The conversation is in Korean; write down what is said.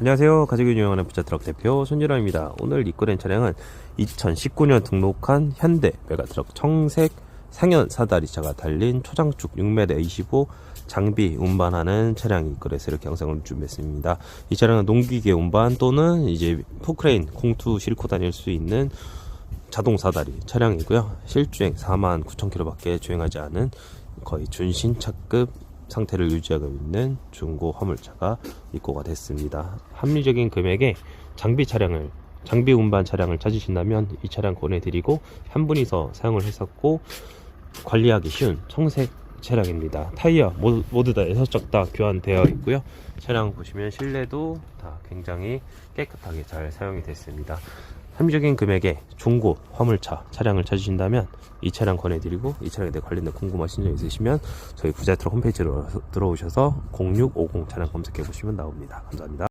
안녕하세요. 가족이 운영하는 부자트럭 대표 손지라입니다. 오늘 입고된 차량은 2019년 등록한 현대 메가트럭 청색 상현 사다리차가 달린 초장축 6m 25 장비 운반하는 차량이 입고돼서 이렇게 영상을 준비했습니다. 이 차량은 농기계 운반 또는 이제 포크레인 공투 싣고 다닐 수 있는 자동 사다리 차량이고요. 실주행 4만 9천 킬로밖에 주행하지 않은 거의 준신차급 상태를 유지하고 있는 중고 화물차가 입고가 됐습니다. 합리적인 금액에 장비 차량을 장비 운반 차량을 찾으신다면 이 차량 권해드리고 한 분이서 사용을 했었고 관리하기 쉬운 청색 차량입니다. 타이어 모두, 모두 다 6쪽 다 교환되어 있고요. 차량 보시면 실내도 다 굉장히 깨끗하게 잘 사용이 됐습니다. 합리적인 금액에 중고 화물차 차량을 찾으신다면 이 차량 권해드리고 이 차량에 대해 관련된 궁금하신 점 있으시면 저희 부자트럭 홈페이지로 들어오셔서 0650 차량 검색해 보시면 나옵니다. 감사합니다.